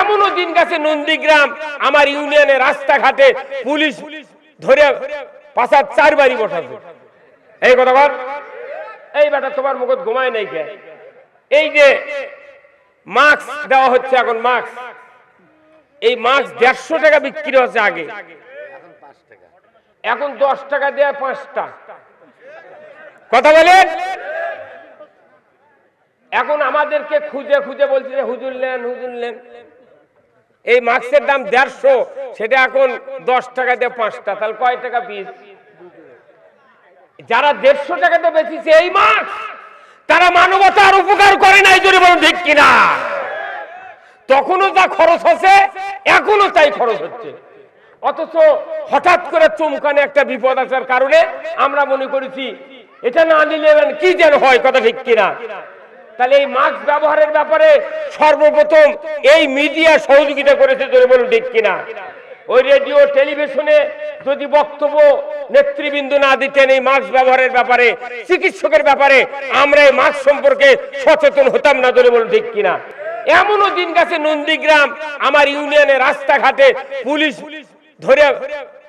এমনও দিন গেছে নন্দীগ্রাম, আমার ইউনিয়নে রাস্তাঘাটে পুলিশ ধরে পাশার চারবারই বসাছে। এই কথা বল। এই বেটা তোমার মুখ ঘুমায় নাই কে? এই যে মাস্ক দেওয়া হচ্ছে এখন, মাস্ক। এই মাস্ক দেড়শো টাকা বিক্রি হচ্ছে আগে। এখন দশ টাকা দেয়া পাঁচটা। কথা বলেন? এখন আমাদেরকে খুঁজে খুঁজে বলছে হুজুর নেন হুজুর নেন। এই মাস্কের দাম দেড়শো, সেটা এখন দশ টাকা দিয়ে পাঁচটা, তাহলে কয় টাকা পিস? যারা দেড়শো টাকাতে বেচেছে এই মাস্ক তারা মানবতার উপকার করে নাই যদি বলুন ঠিক কিনা। তখনও যা খরচ হচ্ছে এখনও তাই খরচ হচ্ছে। অথচ হঠাৎ করে চমকানে একটা বিপদ আসার কারণে আমরা মনে করেছি, এটা না নিলে কি যেন হয়, কথা ঠিক কিনা। তাহলে এই মাস্ক ব্যবহারের ব্যাপারে সর্বপ্রথম এই মিডিয়া সহযোগিতা করেছে যদি বলুন ঠিক কিনা? ওই রেডিও, টেলিভিশনে যদি বক্তব্য নেতৃবৃন্দ না দিতেন এই মাস্ক ব্যবহারের ব্যাপারে, চিকিৎসকের ব্যাপারে, আমরা এই মাস্ক সম্পর্কে সচেতন হতাম না ধরে বলুন ঠিক কিনা? এমনও দিন গেছে নন্দীগ্রাম, আমার ইউনিয়নে রাস্তাঘাটে পুলিশ ধরে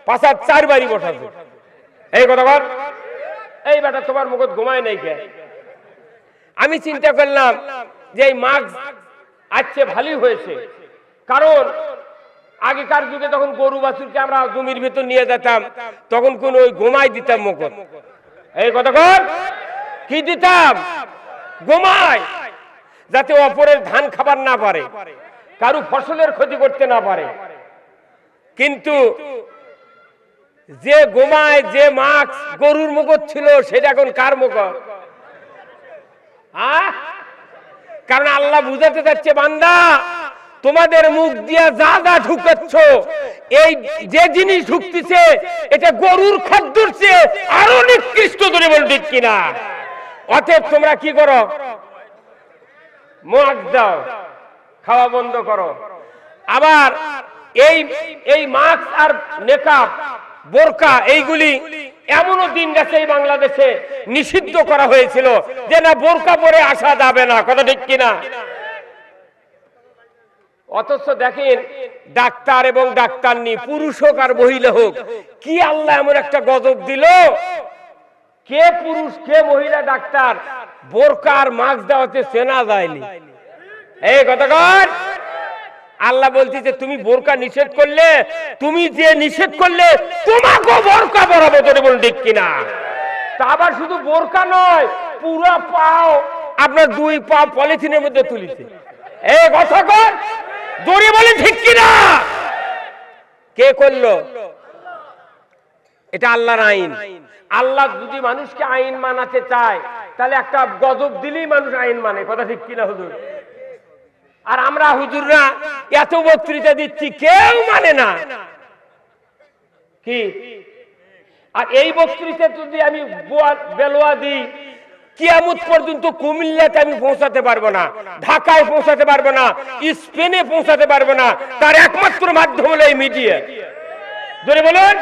পাশার চারবারই বসাছে এই কথা বল এই বেটা, তোমার মুখত ঘুমায় নাই কে? আমি চিন্তা করলাম যে এই মাস্ক আজকে ভালোই হয়েছে। কারণ আগেকার যুগে তখন গরু বাছুরকে আমরা জমির ভিতর নিয়ে যেতাম, তখন কোন ওই গোমাই দিতাম মুখ এই কর। কি দিতাম? গোমাই। যাতে অপরের ধান খাবার না পারে, কারু ফসলের ক্ষতি করতে না পারে। কিন্তু যে গোমায় যে মাছ গরুর মুখ ছিল, সেটা এখন কার মুখ আহ? কারণ আল্লাহ বুঝাতে যাচ্ছে বান্দা, তোমাদের মুখ দিয়া যা যা ঢুকাচ্ছ, এই যে জিনিস ঢুকতেছে, এটা গরুর খাদ্যর চেয়ে আরও নিকৃষ্ট ধরে বল কিনা? অতএব তোমরা কি করো? মাছ দাও, খাওয়া বন্ধ করো। আবার এই এই মাস্ক আর নেকাব বোরকা, এইগুলি এমনও দিন গেছে এই বাংলাদেশে নিষিদ্ধ করা হয়েছিল যে না বোরকা পরে আসা যাবে না, কথা ঠিক কিনা? অথচ দেখেন, ডাক্তার এবং ডাক্তার নি, পুরুষ হোক আর মহিলা হোক, কি আল্লাহ এমন একটা গজব দিল? কে পুরুষ, কে মহিলা, ডাক্তার বোরকার মাস্ক দেওয়াতে চেনা যায়নি। এই কতক্ষণ আল্লাহ বলতেছে তুমি বোরকা নিষেধ করলে, তুমি যে নিষেধ করলে তোমাকে বোরকা বরাবর ধরে বলুন ঠিক কিনা? তা আবার শুধু বোরকা নয়, পুরো পাও আপনার দুই পা পলিথিনের মধ্যে তুলিছে। এই কথা কর জোরে বলে ঠিক কিনা? কে করল? এটা আল্লাহর আইন। আল্লাহ যদি মানুষকে আইন মানাতে চায়, তাহলে একটা গজব দিলেই মানুষ আইন মানে কথা ঠিক কিনা হুজুর? আর আমরা হুজুররা এত বক্তৃতা দিচ্ছি, কেউ মানে না। কি? আর এই বক্তৃতা যদি আমি বেলোয়া দিই, কিয়ামত পর্যন্ত কুমিল্লাতে আমি পৌঁছাতে পারব না, ঢাকায় পৌঁছাতে পারব না, স্পেনে পৌঁছাতে পারব না, তার একমাত্র মাধ্যম হলো এই মিডিয়া। ধরে বলুন।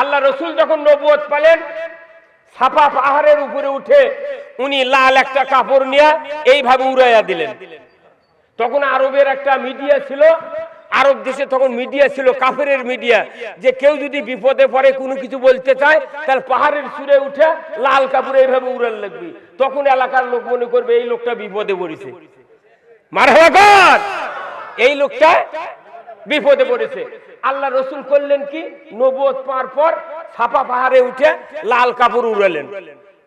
আল্লাহ রসুল যখন নবুয়ত পালেন সাফা পাহাড়ের উপরে উঠে উনি লাল একটা কাপড় নিয়ে এইভাবে উড়াইয়া দিলেন। তখন আরবের একটা মিডিয়া ছিল, আরব দেশে তখন মিডিয়া ছিল, কাফেরের মিডিয়া। যে কেউ যদি বিপদে পড়ে, কোনো কিছু বলতে চায় তাহলে পাহাড়ের সুরে উঠে লাল কাপড়ে এইভাবে উড়াল লাগবে। তখন এলাকার লোক মনে করবে, এই লোকটা বিপদে পড়েছে। এই লোকটা বিপদে পড়েছে। আল্লাহ রসুল করলেন কি? নবুয়ত পাওয়ার পর ছাপা পাহাড়ে উঠে লাল কাপড় উড়ালেন।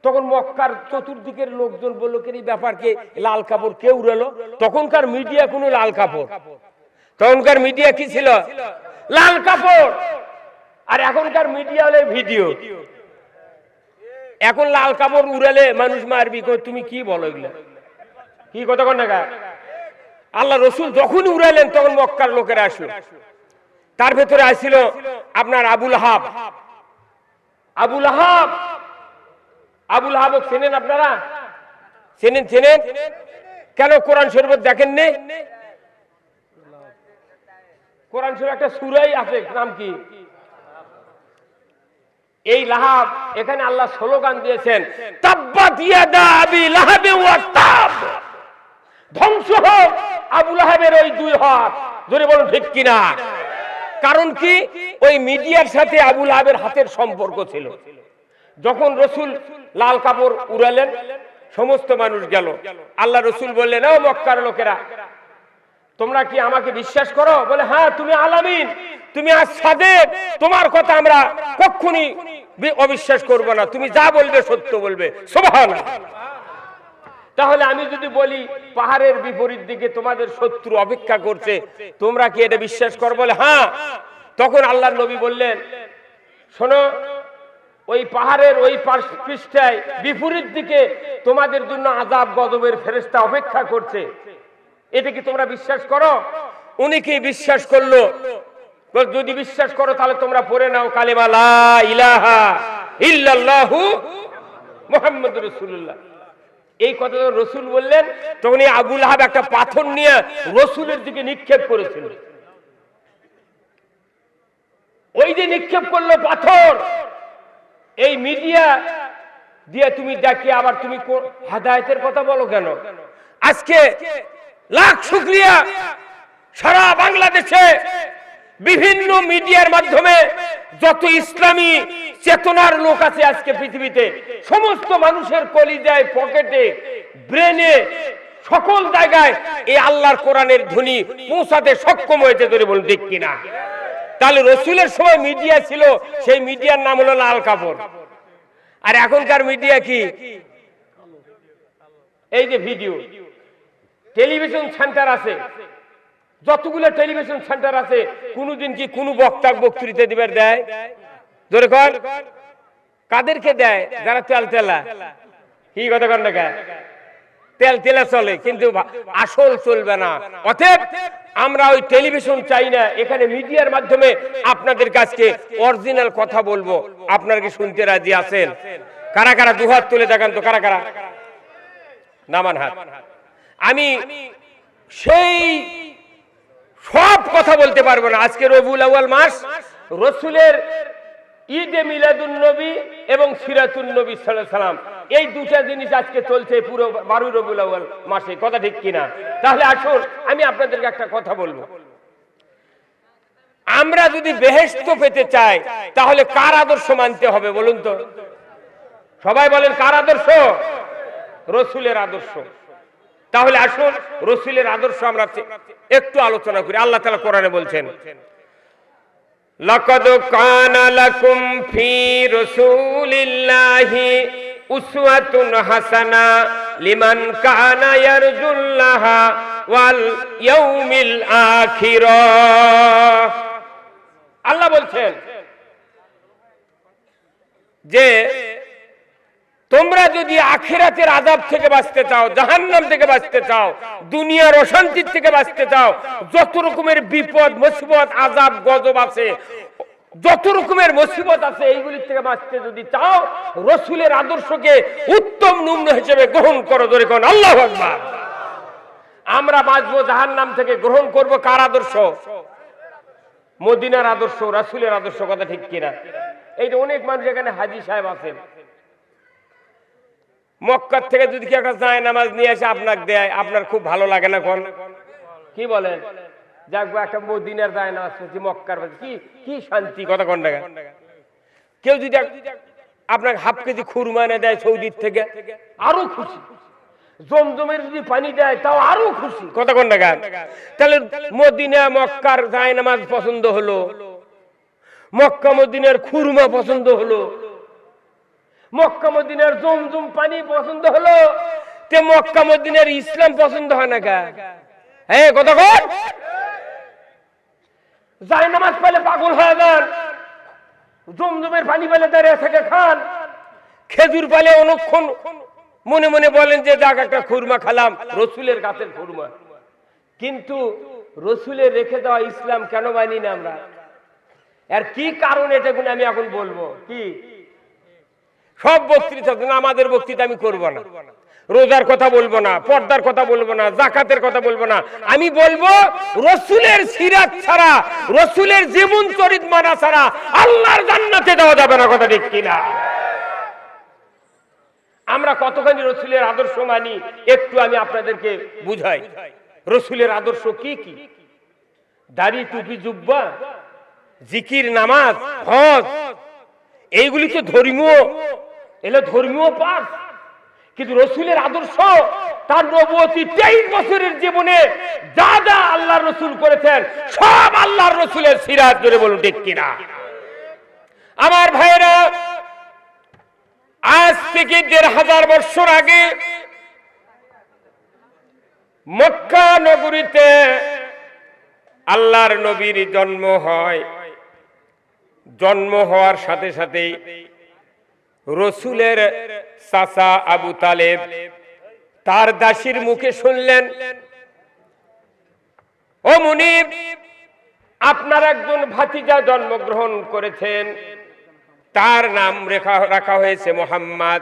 তখন মক্কার চতুর্দিকের লোকজন বলল কি ব্যাপারকে লাল কাপড় কে উড়ালো? তখনকার মিডিয়া কোনো লাল কাপড়। তখনকার মিডিয়া কি ছিল? লাল কাপড়। আর এখনকার মিডিয়া হলে ভিডিও এখন লাল কাপড় উড়ালে মানুষ মারবি তুমি কি বলো এগুলা? কি কথা কন আল্লাহ রসুল যখনই উড়ালেন, তখন মক্কার লোকেরা আসলো। তার ভেতরে আসছিল আপনার আবুল হাব আবুল হাব আবুল হাবক চেনেন আপনারা? চেনেন চেনেন? কেন কোরআন শরীফ দেখেননি? কোরআন শরীফ একটা সুরাই আছে, নাম কি? এই লাহাব, এখানে আল্লাহ স্লোগান দিয়েছেন ধ্বংস হোক আবুল আহাবের ওই দুই হাত। জোরে বলুন ঠিক কিনা? কারণ কি? ওই মিডিয়ার সাথে আবুল আহাবের হাতের সম্পর্ক ছিল। যখন রসুল লাল কাপড় উড়ালেন, সমস্ত মানুষ গেল। আল্লাহ রসুল বললেন ও মক্কার লোকেরা, তোমরা কি আমাকে বিশ্বাস করো? বলে হ্যাঁ তুমি আলামিন, তুমি আজ সাদেক, তোমার কথা আমরা কখনই অবিশ্বাস করব না। তুমি যা বলবে, সত্য বলবে। তাহলে আমি যদি বলি, পাহাড়ের বিপরীত দিকে তোমাদের শত্রু অপেক্ষা করছে, তোমরা কি এটা বিশ্বাস করো? বলে হ্যাঁ। তখন আল্লাহ নবী বললেন, শোনো ওই পাহাড়ের ওই পৃষ্ঠায় বিপরীত দিকে তোমাদের জন্য আজাব গজবের ফেরেস্তা অপেক্ষা করছে। এটা কি তোমরা বিশ্বাস করো? উনি কি বিশ্বাস করল? যদি বিশ্বাস করো, তাহলে তোমরা পড়ে নাও কালেমা লা ইলাহা ইল্লাল্লাহু মুহাম্মাদুর রাসূলুল্লাহ। এই কথা যখন রসুল বললেন, তখন এই আবুল আহাব একটা পাথর নিয়ে রসুলের দিকে নিক্ষেপ করেছিল। ওই যে নিক্ষেপ করল পাথর এই মিডিয়া দিয়ে তুমি ডাকি আবার তুমি হেদায়েতের কথা বলো কেন? আজকে লাখ শুক্রিয়া সারা বাংলাদেশে বিভিন্ন মিডিয়ার মাধ্যমে যত ইসলামী চেতনার লোক আছে আজকে পৃথিবীতে, সমস্ত মানুষের কলিজায় পকেটে, ব্রেনে, সকল জায়গায় এই আল্লাহর কোরআনের ধ্বনি পৌঁছাতে সক্ষম হয়েছে ধরে বলুন, ঠিক কিনা? তাহলে রসুলের সময় মিডিয়া ছিল, সেই মিডিয়ার নাম হলো লাল কাপড়। আর এখনকার মিডিয়া কি? এই যে ভিডিও। টেলিভিশন সেন্টার আছে। যতগুলো টেলিভিশন সেন্টার আছে, কোনোদিন কি কোনো বক্তা বক্তৃতা দিবার দেয়? ধরে কর। কাদেরকে দেয়? যারা তেল তেলা। কি কথা কর না? তেল তেলে চলে, কিন্তু আসল চলবে না। অতএব আমরা ওই টেলিভিশন চাই না, এখানে মিডিয়ার মাধ্যমে আপনাদের কাছে অরিজিনাল কথা বলব। আপনারা কি শুনতে রাজি আছেন? কারা কারা দুহাত তুলে দেখান তো, কারা কারা? নামান হাত। আমি সেই সব কথা বলতে পারব না। আজকে রবিউল আউয়াল মাস, রসুলের ঈদে মিলাদুন নবী এবং সিরাতুন নবী সাল্লাম এই দুটা জিনিস আজকে চলছে পুরো বারুই আউয়াল মাসে, কথা ঠিক কিনা? তাহলে আসুন, আমি আপনাদেরকে একটা কথা বলব। আমরা যদি বেহেশত পেতে চাই, তাহলে কার আদর্শ মানতে হবে বলুন তো? সবাই বলেন, কার আদর্শ? রসুলের আদর্শ। তাহলে আসুন, রসুলের আদর্শ আমরা একটু আলোচনা করি। আল্লাহ তালা কোরআনে বলছেন, লাকাদ কানা লাকুম ফি রাসূলিল্লাহি উসওয়াতুন হাসানা লিমান কানা ইয়ারজুল্লাহা ওয়াল ইয়াউমিল আখিরা। আল্লাহ বলছেন যে তোমরা যদি আখিরাতের আজাব থেকে বাঁচতে চাও, জাহান্নাম থেকে বাঁচতে চাও, দুনিয়ার অশান্তির থেকে বাঁচতে চাও, যত রকমের বিপদ, মুসিবত আজাব গজব আছে যত রকমের মুসিবত আছে, এইগুলির থেকে বাঁচতে যদি চাও, রসুলের আদর্শকে উত্তম নিম্ন হিসেবে গ্রহণ করো, ধরে কোন, আল্লাহ আমরা বাঁচবো জাহান্নাম থেকে গ্রহণ করব কার আদর্শ? মদিনার আদর্শ, রাসুলের আদর্শ, কথা ঠিক কিনা? এই যে অনেক মানুষ এখানে হাজি সাহেব আছেন। মক্কার থেকে যদি কি একটা যায়, নামাজ নিয়ে এসে আপনাকে দেয়, আপনার খুব ভালো লাগে না, কোন? কি বলেন? গো, একটা মদিনার যায় নামাজ পড়ছি মক্কার কি কি শান্তি? কথা কোন কেউ যদি আপনাকে হাফ কেজি খুরমা এনে দেয় সৌদির থেকে আরও খুশি। জমজমের যদি পানি দেয় তাও আরও খুশি। কথা কোন টাকা তাহলে মদিনা মক্কার যায় নামাজ পছন্দ হলো। মক্কা মদিনার খুরমা পছন্দ হলো। মক্কা মদিনার জমজম পানি পছন্দ হলো। তে মক্কা মদিনার ইসলাম পছন্দ হয় না কা হ্যাঁ কথা কর যাই নামাজ পেলে পাগল হয়ে যান। জমজমের পানি পেলে দাঁড়িয়ে থেকে খান। খেজুর পালে অনুক্ষণ মনে মনে বলেন যে, যাক, একটা খুরমা খালাম, রসুলের গাছের খুরমা। কিন্তু রসুলের রেখে দেওয়া ইসলাম কেন মানি না আমরা? আর কি কারণ এটা আমি এখন বলব? কি? সব বক্তৃতা আমাদের বক্তৃতা, আমি করব না। রোজার কথা বলব না, পর্দার কথা বলব না, জাকাতের কথা বলব না। আমি বলব, রসুলের সিরাত ছাড়া, রসুলের জীবন চরিত মানা ছাড়া আল্লাহর জান্নাতে দেওয়া যাবে না কথা ঠিক কিনা। আমরা কতখানি রসুলের আদর্শ মানি, একটু আমি আপনাদেরকে বুঝাই। রসুলের আদর্শ কি কি? দাড়ি, টুপি, জুব্বা, জিকির, নামাজ, হজ, এইগুলি তো ধর্মীয়। এলো ধর্মীয় পাঠ। কিন্তু রসুলের আদর্শ, তার নবতী তেইশ বছরের জীবনে যা যা আল্লাহ রসুল করেছেন, সব আল্লাহর রসুলের সিরাজ ধরে বলুন ঠিক কিনা? আমার ভাইরা আজ থেকে দেড় হাজার বছর আগে মক্কা নগরীতে আল্লাহর নবীর জন্ম হয়। জন্ম হওয়ার সাথে সাথে রসুলের চাচা আবু তালেব তার দাসীর মুখে শুনলেন, ও মুনিব, আপনার একজন ভাতিজা জন্মগ্রহণ করেছেন। তার নাম রেখা, রাখা হয়েছে মোহাম্মদ।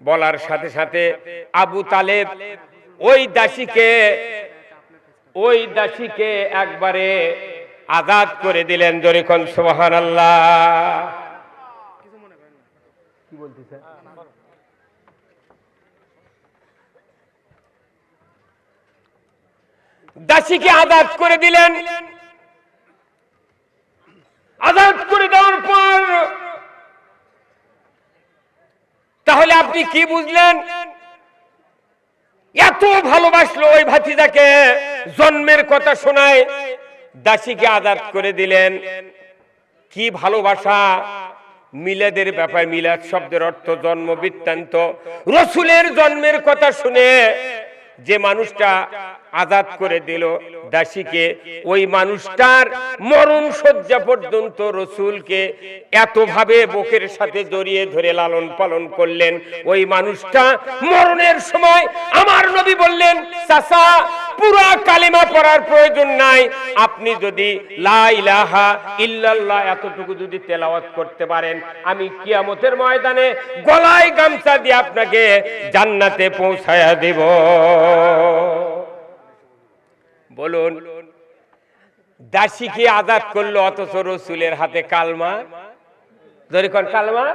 বলার সাথে সাথে আবু তালেব ওই দাসীকে ওই দাসীকে একবারে আজাদ করে দিলেন জরিখন সোহান আল্লাহ কি বলতেছে? দাসীকে আজাদ করে দিলেন। আজাদ করে দেওয়ার পর তাহলে আপনি কি বুঝলেন? এত ভালোবাসলো ওই ভাতিজাকে জন্মের কথা শোনায় দাসীকে আজাদ করে দিলেন। কি ভালোবাসা! মিলাদের ব্যাপার, মিলাদ শব্দের অর্থ জন্ম বৃত্তান্ত। রসুলের জন্মের কথা শুনে যে মানুষটা আজাদ করে দিল দাসীকে, ওই মানুষটার মরণ শয্যা পর্যন্ত রসুলকে এতভাবে বুকের সাথে জড়িয়ে ধরে লালন পালন করলেন। ওই মানুষটা মরণের সময় আমার নবী বললেন, চাচা পুরা কালিমা পড়ার প্রয়োজন নাই। আপনি যদি ইল্লাল্লাহ এতটুকু যদি তেলাওয়াত করতে পারেন, আমি কিয়ামতের ময়দানে গলায় গামছা দিয়ে আপনাকে জান্নাতে পৌঁছায়া দেব। বলুন দাসীকে আজাদ করল অথচ রসুলের হাতে কালমা? যখন কালমা?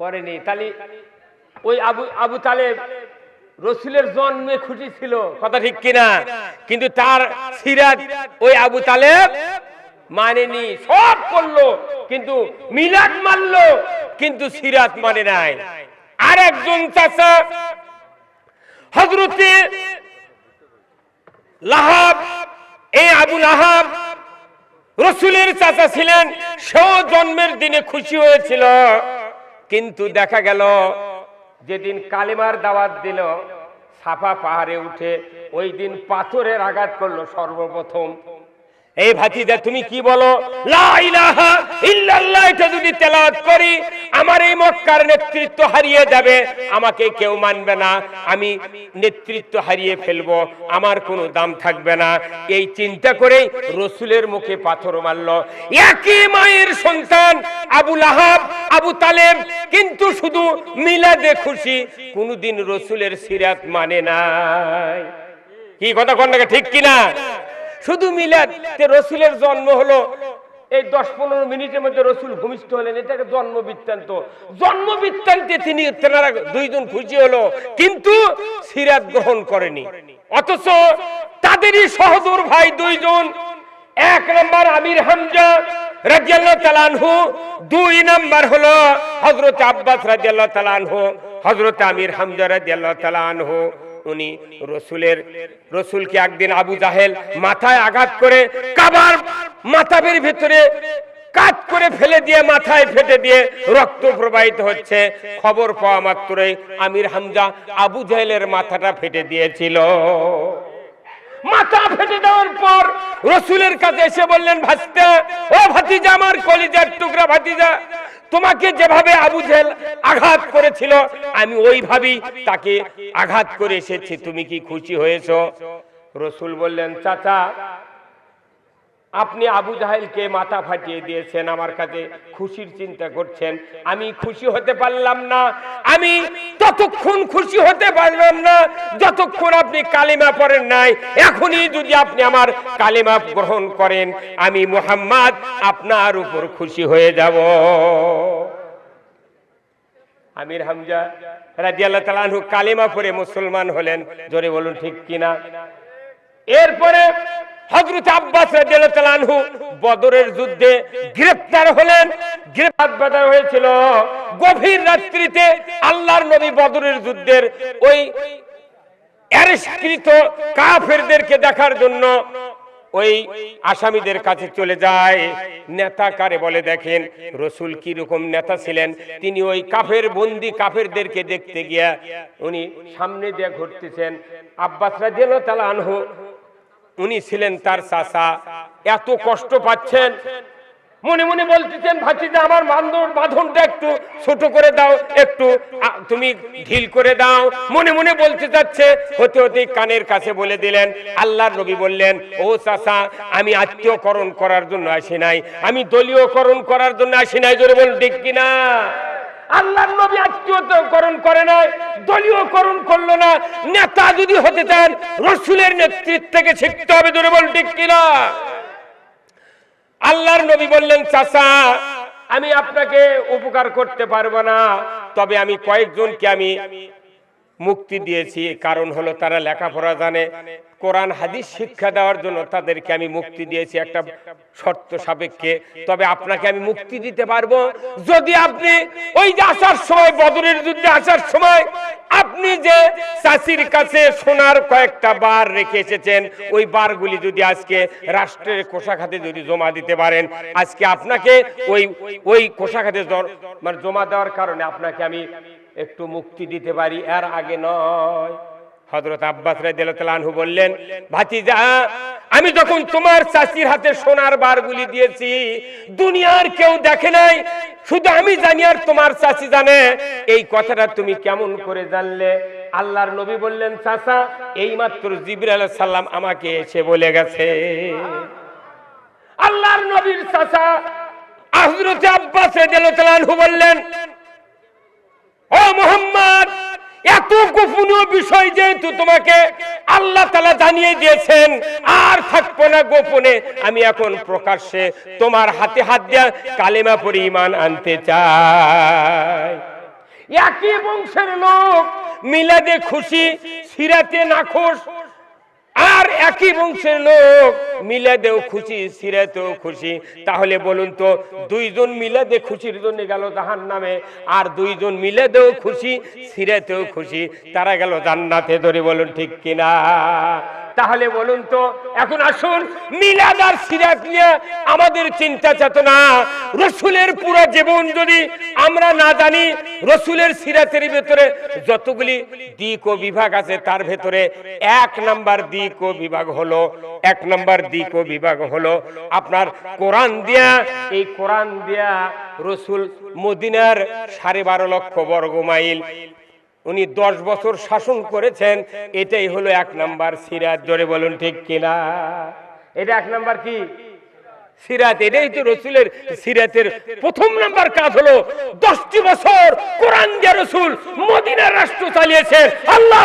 পরেনি তাহলে ওই আবু আবু তালেব রসুলের জন্মে খুশি ছিল। কথা ঠিক কিনা? কিন্তু তার সিরাজ ওই আবু তালেব মানেনি। সব করল কিন্তু মিলাদ মানলো কিন্তু সিরাত মানে নাই। আর একজন চাচা হজরতে লাহাব এই আবু লাহাব রসুলের চাচা ছিলেন সেও জন্মের দিনে খুশি হয়েছিল। কিন্তু দেখা গেল যেদিন কালিমার দাওয়াত দিল সাফা পাহাড়ে উঠে ওই দিন পাথরের আঘাত করল সর্বপ্রথম। এই ভাতিজা, তুমি কি বলো? যদি তেলাওয়াত করি, আমার এই মক্কার নেতৃত্ব হারিয়ে যাবে। আমাকে কেউ মানবে না। আমি নেতৃত্ব হারিয়ে ফেলব। আমার কোনো দাম থাকবে না। এই চিন্তা করেই রসুলের মুখে পাথর মারল। একই মায়ের সন্তান আবু লাহাব, আবু তালেব, কিন্তু শুধু মিলাদে খুশি। কোনদিন রসুলের সিরাত মানে নাই। কি কথা কন্যাকে ঠিক কিনা? শুধু মিলাদ রসুলের জন্ম হলো, এই দশ পনেরো মিনিটের মধ্যে রসুল ভূমিষ্ঠ হলেন, এটাকে জন্ম বৃত্তান্ত। জন্ম বৃত্তান্তে তিনি তেনারা দুইজন খুশি হলো, কিন্তু সিরাত গ্রহণ করেনি। অথচ তাদেরই সহদর ভাই দুইজন, এক নম্বর আমির হামজা রাজিয়াল্লাহ তালানহু দুই নাম্বার হলো হজরত আব্বাস রাজিয়াল্লাহ তালানহু হজরত আমির হামজা রাজিয়াল্লাহ তালানহু উনি রসুলের, রসুলকে একদিন আবু জাহেল মাথায় আঘাত করে কাবার মাথাবের ভিতরে কাট করে ফেলে দিয়ে মাথায় ফেটে দিয়ে রক্ত প্রবাহিত হচ্ছে। খবর পাওয়া মাত্রই আমির হামজা আবু জাহেলের মাথাটা ফেটে দিয়েছিল। মাথা ফেটে দেওয়ার পর রসুলের কাছে এসে বললেন, ভাস্তা, ও ভাতিজা, আমার কলিজার টুকরা ভাতিজা তোমাকে যেভাবে আবু জেল আঘাত করেছিল, আমি ওইভাবেই তাকে আঘাত করে এসেছি। তুমি কি খুশি হয়েছো? রসুল বললেন, চাচা আপনি আবু জাহেলকে মাথা ফাটিয়ে দিয়েছেন, আমার কাছে খুশির চিন্তা করছেন। আমি খুশি হতে পারলাম না, আমি ততক্ষণ খুশি হতে পারলাম না, যতক্ষণ আপনি কালিমা পড়েন নাই। এখনই যদি আপনি আমার কালিমা গ্রহণ করেন, আমি মোহাম্মদ আপনার উপর খুশি হয়ে যাব। আমির হামজা রাজি আল্লাহ কালিমা পরে মুসলমান হলেন, জোরে বলুন ঠিক কিনা? এরপরে হজরত আব্বাস আনহু বদরের যুদ্ধে গ্রেফতার হলেন। গ্রেফতার হয়েছিল গভীর রাত্রিতে আল্লাহর নবী বদরের যুদ্ধের ওই কাফেরদেরকে দেখার জন্য ওই আসামিদের কাছে চলে যায়। নেতা কারে বলে, দেখেন, রসুল কি রকম নেতা ছিলেন। তিনি ওই কাফের বন্দি কাফেরদেরকে দেখতে গিয়া উনি সামনে দিয়ে ঘুরতেছেন। আব্বাস রাদিয়াল্লাহু তাআলা আনহু উনি ছিলেন তার চাচা। এত কষ্ট পাচ্ছেন। মনে মনে বলতেছেন, ভাতিজা, আমার বান্ধব বাঁধনটা একটু ছোট করে দাও, একটু তুমি ঢিল করে দাও। মনে মনে বলতে যাচ্ছে, হতে হতে কানের কাছে বলে দিলেন। আল্লাহর নবী বললেন, ও চাচা, আমি আত্মীয়করণ করার জন্য আসি নাই। আমি দলীয়করণ করার জন্য আসি নাই। জোরে বল ঠিক কিনা? আল্লাহর নবী আত্মীয়করণ করে না দলীয়করণ করল না। নেতা যদি হতে চান, রসুলের নেতৃত্ব থেকে শিখতে হবে দুর্বল বল ঠিক কিনা? আল্লাহর নবী বললেন, চাচা, আমি আপনাকে উপকার করতে পারব না, তবে আমি কয়েকজনকে আমি মুক্তি দিয়েছি। কারণ হলো তারা লেখাপড়া জানে। কোরআন, হাদিস শিক্ষা দেওয়ার জন্য তাদেরকে আমি মুক্তি দিয়েছি একটা শর্ত সাপেক্ষে। তবে আপনাকে আমি মুক্তি দিতে পারব। যদি আপনি ওই যে আসার সময়, বদরের যুদ্ধে আসার সময় আপনি যে চাষির কাছে সোনার কয়েকটা বার রেখে এসেছেন, ওই বারগুলি যদি আজকে রাষ্ট্রের কোষাখাতে যদি জমা দিতে পারেন, আজকে আপনাকে ওই ওই কোষাখাতে মানে জমা দেওয়ার কারণে আপনাকে আমি একটু মুক্তি দিতে পারি এর আগে নয়। হজরত আব্বাস রাহু বললেন, ভাতিজা, আমি যখন তোমার চাষির হাতে সোনার বারগুলি দিয়েছি, দুনিয়ার কেউ দেখে নাই। শুধু আমি জানি আর তোমার চাষি জানে। এই কথাটা তুমি কেমন করে জানলে? আল্লাহর নবী বললেন, চাচা এই মাত্র জিবির আলাহ সাল্লাম আমাকে এসে বলে গেছে। আল্লাহর নবীর চাচা হজরত আব্বাস বললেন মোহাম্মদ, এত গোপনীয় বিষয় যেহেতু তোমাকে আল্লাহ তালা জানিয়ে দিয়েছেন, আর থাকব না গোপনে। আমি এখন প্রকাশ্যে তোমার হাতে হাত দিয়া কালেমা পরিমাণ আনতে চাই। একই বংশের লোক, মিলাদে খুশি, সিরাতে নাখোশ আর একই বংশের লোক মিলাদেও খুশি সিরে সিরাতেও খুশি। তাহলে বলুন তো, দুইজন মিলাদে খুশির জন্য গেল জাহান নামে আর দুইজন মিলাদেও খুশি সিরে সিরাতেও খুশি, তারা গেল জান্নাতে ধরে বলুন ঠিক কিনা? তাহলে বলুন তো, এখন আসুন, মিলাদ আর সিরাত নিয়ে আমাদের চিন্তা চেতনা। রসুলের পুরো জীবন যদি আমরা না জানি, রসুলের সিরাতের ভেতরে যতগুলি দিক ও বিভাগ আছে, তার ভেতরে এক নাম্বার দিক ও বিভাগ হলো, এক নাম্বার দিক ও বিভাগ হলো আপনার কোরআন দিয়া। এই কোরআন দিয়া রসুল মদিনার সাড়ে বারো লক্ষ বর্গ মাইল উনি দশ বছর শাসন করেছেন, এটাই হলো এক নাম্বার সিরাত। জোরে বলুন ঠিক কিনা? এটা এক নাম্বার কি? সিরাত, এটাই তো রসুলের, সিরাতের প্রথম নাম্বার কাজ হলো দশটি বছর কোরআন দিয়ে রসুল মদিনার রাষ্ট্র চালিয়েছেন আল্লাহ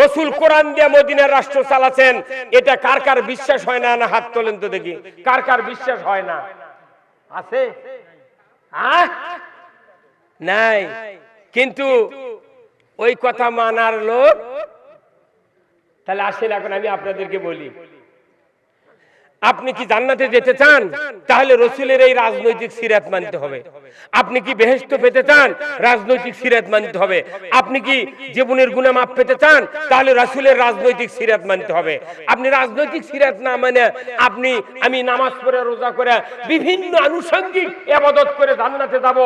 রসুল কোরআন দিয়ে মদিনার রাষ্ট্র চালাচ্ছেন। এটা কার কার বিশ্বাস হয় না? না, হাত তোলেন তো দেখি। কার কার বিশ্বাস হয় না? আছে? নাই? কিন্তু ওই কথা মানার লোক তাহলে আসেন এখন আমি আপনাদেরকে বলি। আপনি কি জান্নাতে যেতে চান? তাহলে রসুলের এই রাজনৈতিক সিরাত মানতে হবে। আপনি কি বেহেস্ত পেতে চান? রাজনৈতিক সিরাত মানতে হবে। আপনি কি জীবনের গুণা মাপ পেতে চান? তাহলে রসুলের রাজনৈতিক সিরাত মানতে হবে। আপনি রাজনৈতিক সিরাত না মানে আপনি, আমি নামাজ পড়ে, রোজা করে, বিভিন্ন আনুষঙ্গিক আবাদত করে জান্নাতে যাব।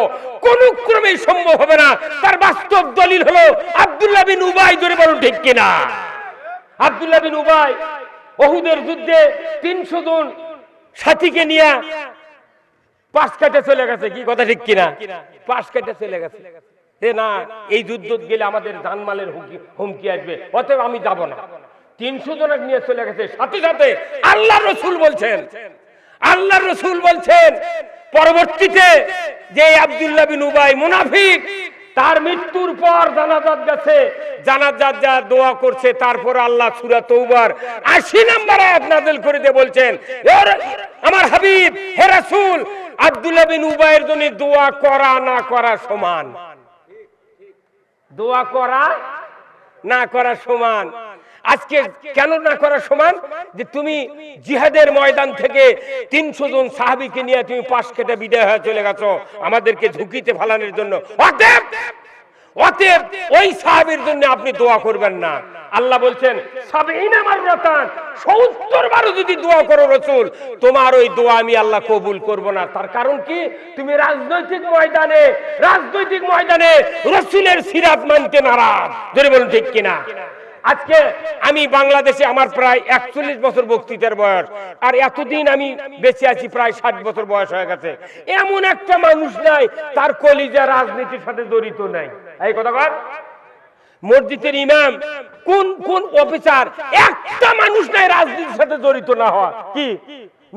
কোন ক্রমেই সম্ভব হবে না। তার বাস্তব দলিল হলো আব্দুল্লাহ বিন উবাই ধরে বলুন ঠিক কিনা? আব্দুল্লাহ বিন উবাই ওহুদের যুদ্ধে তিনশো জন সাথীকে নিয়ে পাশ কাটে চলে গেছে, কি কথা ঠিক কিনা? পাশ কাটে চলে গেছে। না, এই যুদ্ধ গেলে আমাদের জানমালের হুমকি হুমকি আসবে, অতএব আমি যাব না। তিনশো জনের নিয়ে চলে গেছে, সাথে সাথে আল্লাহ রসুল বলছেন আল্লাহ রসুল বলছেন, পরবর্তীতে যে আব্দুল্লাহ বিন উবাই মুনাফিক, তার মৃত্যুর পর জানাজাত গেছে জানাজাত যা দোয়া করছে, তারপর আল্লাহ সূরা তৌবার 80 নম্বর আয়াত নাযিল করে দিয়ে বলছেন আমার হাবিব, হে রাসূল, আব্দুল্লাহ বিন উবাইয়ের জন্য দোয়া করা না করা সমান। দোয়া করা না করা সমান। আজকে কেন না করা সমান? যে তুমি জিহাদের ময়দান থেকে তিনশো জন সাহাবিকে নিয়ে তুমি পাশ কেটে বিদায় হয়ে চলে গেছো, আমাদেরকে ঝুঁকিতে ফালানোর জন্য। অতএব ওই সাহাবীর জন্য আপনি দোয়া করবেন না। আল্লাহ বলছেন সত্তর বারো যদি দোয়া করো রসুল, তোমার ওই দোয়া আমি আল্লাহ কবুল করব না। তার কারণ কি? তুমি রাজনৈতিক ময়দানে রাজনৈতিক ময়দানে রসুলের সিরাত মানতে নারাজ। যদি বলুন ঠিক কিনা? আজকে আমি বাংলাদেশে আমার প্রায় একচল্লিশ বছর বক্তৃতার বয়স, আর এতদিন আমি বেঁচে আছি প্রায় ষাট বছর বয়স হয়ে গেছে। এমন একটা মানুষ নাই, তার কলিজা রাজনীতির সাথে জড়িত নাই। এই কথা কর। মসজিদের ইমাম কোন কোন অফিসার? একটা মানুষ নাই রাজনীতির সাথে জড়িত না হওয়া। কি?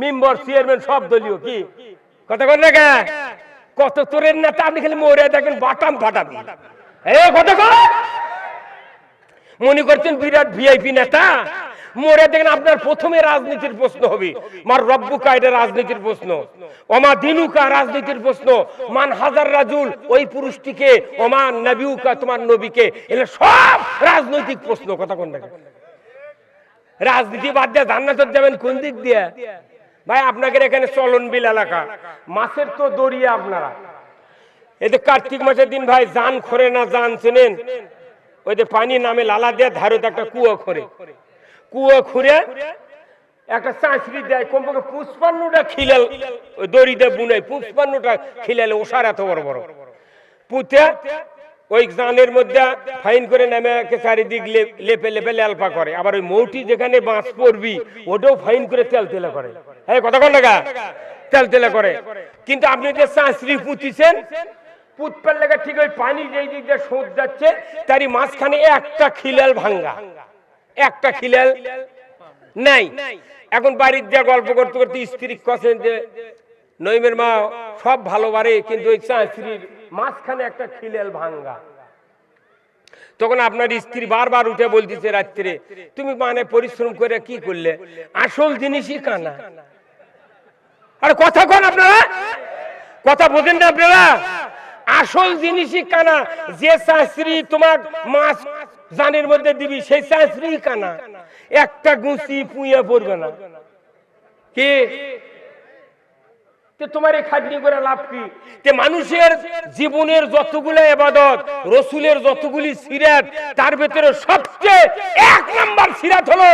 মেম্বার, চেয়ারম্যান, সব দলীয়। কি? কথা কর না কেন কত তোরের নেতা, আপনি খালি মরে দেখেন, বাটাম ফাটাবি এ কথা কর। মনে করছেন বিরাট ভিআইপি নেতা? মরে দেখেন আপনার প্রথমে রাজনীতির প্রশ্ন হবে। মার রব্বুকা এটা রাজনীতির প্রশ্ন। ওমা দিনুকা রাজনীতির প্রশ্ন। মান হাজার রাজুল, ওই পুরুষটিকে ওমান নবিউকা, তোমার নবীকে। এগুলো সব রাজনৈতিক প্রশ্ন, কথা কোন রাজনীতি বাদ দিয়ে জান্নাতত যাবেন কোন দিক দিয়ে? ভাই, আপনাদের এখানে চলন বিল এলাকা। মাছের তো দরিয়া আপনারা। এতে কার্তিক মাসের দিন, ভাই, জান খরে না জান চেনেন? ওই যে পানি নামে লালা দিয়ে ধারত একটা কুয়ো খরে। কুয়ো খুঁড়ে একটা চাঁচড়ি দেয়, কমপক্ষে পুষ্পান্নটা খিলাল দড়ি দিয়ে বুনে পুষ্পান্নটা খিলালে ওষার এত বড় বড়। পুঁতে ওই জানের মধ্যে ফাইন করে নেমে চারিদিক লেপে লেপে লেলপা করে। আবার ওই মৌটি যেখানে বাঁশ পড়বি ওটাও ফাইন করে তেল তেলে করে। হ্যাঁ কথা টাকা তেল তেলে করে। কিন্তু আপনি যে চাঁচড়ি পুঁতিছেন পুতপার লেগে ঠিক ওই পানি যেই দিক দিয়ে সোঁত যাচ্ছে, তারই মাঝখানে একটা খিলাল ভাঙ্গা। একটা খিলাল নাই। এখন বাড়ির দিয়ে গল্প করতে করতে স্ত্রী কছেন যে, নইমের মা, সব ভালো বাড়ে, কিন্তু ওই চাঁচড়ির মাঝখানে একটা খিলাল ভাঙ্গা। তখন আপনার স্ত্রী বারবার উঠে বলতেছে রাত্রে, তুমি মানে পরিশ্রম করে কি করলে? আসল জিনিসই কানা। আর কথা কন আপনারা। কথা বোঝেন না আপনারা। আসল জিনিসই কানা। যে শাস্ত্রী তোমার মাছ জানের মধ্যে দিবি, সেই শাস্ত্রী কানা। একটা গুছি পুঁয়ে পড়বে না। কি? তোমার এই খাটনি করে লাভ কি? মানুষের জীবনের যতগুলো এবাদত রসুলের যতগুলি সিরাত, তার ভেতরে সবচেয়ে এক নাম্বার সিরাত হলো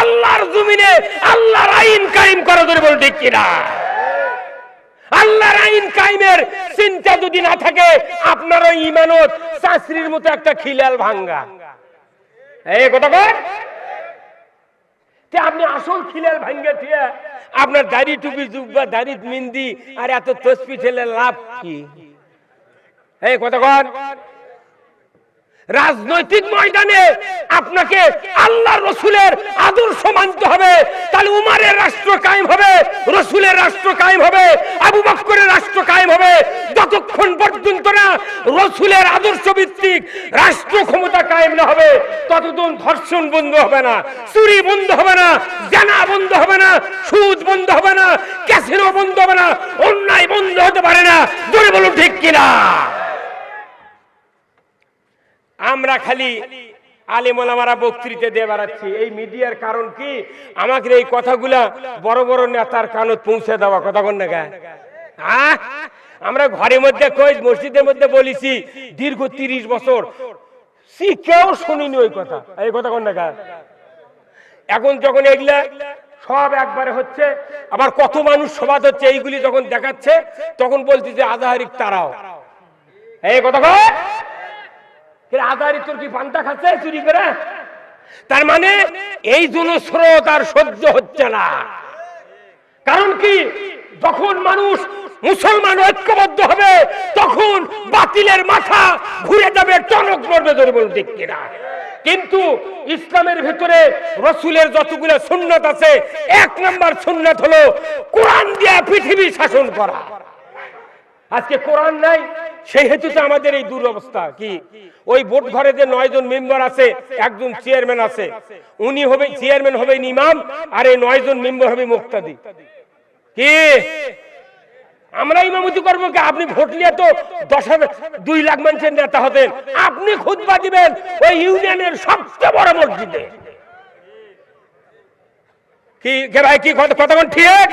আল্লাহর জমিনে আল্লাহর আইন কায়েম করা, ধরে বল কিনা? আল্লাহর আইন কায়েমের চিন্তা যদি না থাকে আপনার ওই ইমানত শাস্ত্রীর মতো একটা খিলাল ভাঙ্গা। আপনি আসল খিলাল ভাঙ্গে দিয়ে আপনার দাড়ি টুপি জুব্বা, দাড়ি মিন্দি, আর এত তসপি ঠেলে লাভ কি? রাজনৈতিক ময়দানে আপনাকে আল্লাহ রসুলের আদর্শ মানতে হবে। তাহলে উমারের রাষ্ট্র কায়েম হবে, রসুলের রাষ্ট্র কায়েম হবে, আবু বক্করের রাষ্ট্র কায়েম হবে। যতক্ষণ পর্যন্ত না রসুলের আদর্শ ভিত্তিক রাষ্ট্র ক্ষমতা কায়েম না হবে, ততদিন ধর্ষণ বন্ধ হবে না, চুরি বন্ধ হবে না, জানা বন্ধ হবে না, সুদ বন্ধ হবে না, ক্যাসিনো বন্ধ হবে না, অন্যায় বন্ধ হতে পারে না। জোরে বলুন ঠিক কিনা? আমরা খালি আলেমলামারা বক্তৃতা দিয়ে বেড়াচ্ছি। এই মিডিয়ার কারণ কি? আমাকে এই কথাগুলা বড় বড় নেতার কানত পৌঁছে দেওয়া। কথা কোন না? আমরা ঘরের মধ্যে কই, মসজিদের মধ্যে বলেছি, দীর্ঘ তিরিশ বছর। সি কেউ শুনিনি ওই কথা। এই কথা কোন দেখা? এখন যখন এগুলা সব একবারে হচ্ছে, আবার কত মানুষ সবাদ হচ্ছে, এইগুলি যখন দেখাচ্ছে, তখন বলছি যে আধারিক তারাও। এই কথা কয় আধারি তোর কি পান্তা খাচ্ছে চুরি করে? তার মানে এই জনস্রোত আর সহ্য হচ্ছে না। কারণ কি? যখন মানুষ মুসলমান ঐক্যবদ্ধ হবে, তখন বাতিলের মাথা ঘুরে যাবে, টনক মরবে ধরে বলুন ঠিক কিনা। কিন্তু ইসলামের ভিতরে রসুলের যতগুলো সুন্নত আছে, এক নম্বর সুন্নত হলো কোরআন দিয়া পৃথিবী শাসন করা। আজকে কোরআন নাই, সেই হেতুতে আমাদের এই দুরবস্থা কি? ওই ভোট ঘরে যে নয় জন মেম্বার আছে, একজন চেয়ারম্যান আছে, উনি হবে, চেয়ারম্যান হবে ইমাম, আর এই নয় জন মেম্বার হবে মুক্তাদি। কি? আমরা ইমামতি করব কি? আপনি ভোট নিয়ে তো দশ হাজার, দুই লাখ মানুষের নেতা হতেন আপনি খুদবা দিবেন ওই ইউনিয়নের সবচেয়ে বড় মসজিদে। ভাই, কি ঠিক?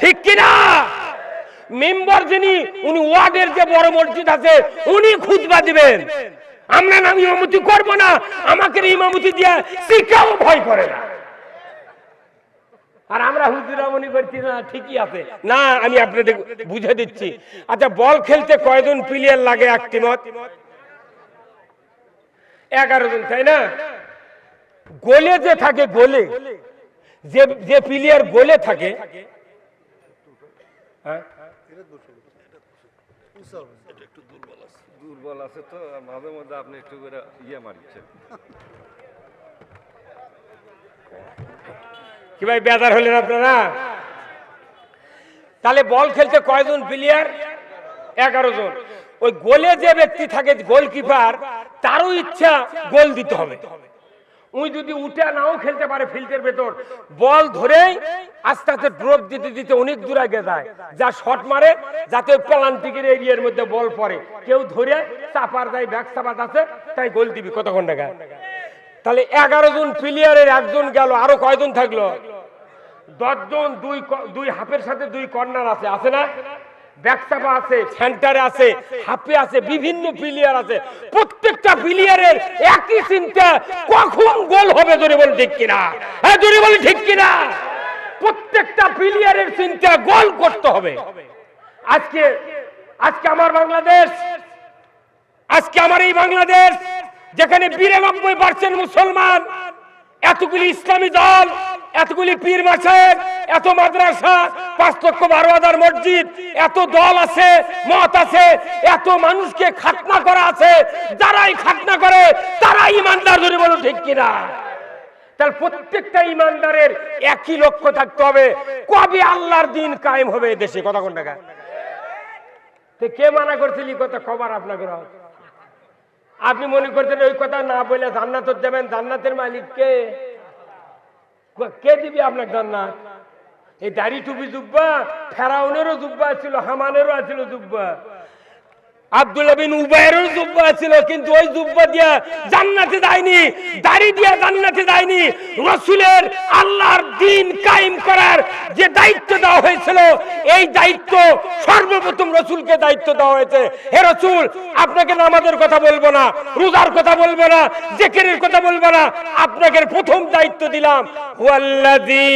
ঠিক কি না মেম্বার যিনি, উনি ওয়ার্ডের যে বড় মসজিদ আছে, উনি আমরা না ইমামতি করব না। আমাকে ইমামতি দিয়ে শিক্ষাও ভয় করে না। আর আমরা হুজুরা মনে করছি না ঠিকই আছে। না আমি আপনাদের বুঝে দিচ্ছি। আচ্ছা বল খেলতে কয়জন প্লেয়ার লাগে এক টিমত এগারো জন তাই না? গোলে যে থাকে গোলে। যে যে প্লেয়ার গোলে থাকে হ্যাঁ? দুর্বল আছে তো মাঝে মধ্যে আপনি একটু করে ইয়ে মারছেন কি ভাই বেজার হলেন আপনারা? তাহলে বল খেলতে কয়জন প্লেয়ার এগারো জন। ওই গোলে যে ব্যক্তি থাকে গোলকিপার তারও ইচ্ছা গোল দিতে হবে। উনি যদি উঠে নাও খেলতে পারে ফিল্ডের ভেতর, বল ধরেই আস্তে আস্তে ড্রপ দিতে দিতে অনেক দূর আগে যায়। যা শট মারে, যাতে প্লান্টিকের এরিয়ার মধ্যে বল পড়ে। কেউ ধরে চাপার দেয় ব্যাক চাপাত আছে, তাই গোল দিবি। কতক্ষণ টাকা তাহলে এগারো জন প্লেয়ারের একজন গেল, আরও কয়জন থাকল? দশজন, দুই দুই হাফের সাথে দুই কর্নার আছে আছে না? আছে সেন্টারে আছে, হাফে আছে, বিভিন্ন আছে। প্রত্যেকটা একই কখন গোল হবে হ্যাঁ প্রত্যেকটা গোল করতে হবে। আজকে আজকে আমার বাংলাদেশ, আজকে আমার এই বাংলাদেশ যেখানে বিরানব্বই পার্সেন্ট মুসলমান, এতগুলি ইসলামী দল, এতগুলি পীর মাসের, এত মাদ্রাসা, পাঁচ লক্ষ বারো হাজার মসজিদ, এত দল আছে, মত আছে, এত মানুষকে খাতনা করা আছে, যারাই খাতনা করে, তারাই ইমানদার ধরে বলো ঠিক কিনা? তাহলে প্রত্যেকটা ইমানদারের একই লক্ষ্য থাকতে হবে, কবে আল্লাহর দিন কায়েম হবে দেশে? কথা কোন? টাকা কে মানা করছিল কথা খবর আপনাকে? আপনি মনে করছেন ওই কথা না বলে জান্নাত যাবেন জান্নাতের মালিক কে? কে দিবি আপনার জান্নাত? এই দাড়ি টুপি জুব্বা, ফেরাউনেরও জুব্বা ছিল, হামানেরও আছিল জুব্বা। বিন ওই রসুলের আল্লাহর দিন করার যে দায়িত্ব দেওয়া হয়েছিল, এই দায়িত্ব সর্বপ্রথম দায়িত্ব দেওয়া হয়েছে। আপনাকে নামাজের কথা বলব না, রোজার কথা বলব না, জেকেরের কথা বলব না, আপনাকে প্রথম দায়িত্ব দিলাম, হুয়াল্লাযী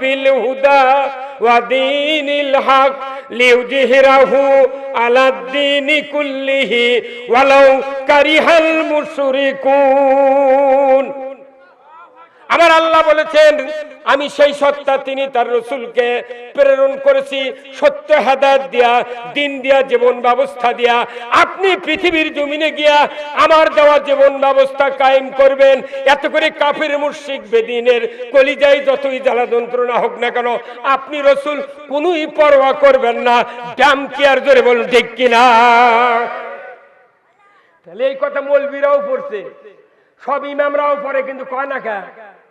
বিল হক। লিইউজহিরাহু আলাদ-দীনি কুল্লিহি ওয়ালাউ কারিহাল মুশরিকুন। আমার আল্লাহ বলেছেন আমি সেই সত্তা তিনি তার রসুলকে প্রেরণ করেছি, সত্য হেদায়ত দিয়া, দিন দিয়া, জীবন ব্যবস্থা দিয়া। আপনি পৃথিবীর জমিনে গিয়া আমার দেওয়া জীবন ব্যবস্থা কায়েম করবেন। এত করে কাফির, মুশরিক, বেদিনের কলিজায় যতই জ্বালা যন্ত্রণা হোক না কেন, আপনি রসুল কোনই পরোয়া করবেন না। ড্যাম কেয়ার ধরে বলুন, ঠিক কিনা? তাহলে এই কথা মৌলবীরাও পড়ছে। সব ইমামরাও পড়ে, কিন্তু কয় না কা?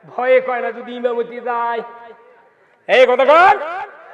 ভয়ে কয় না যদি ইমামতি যায়। এই কথা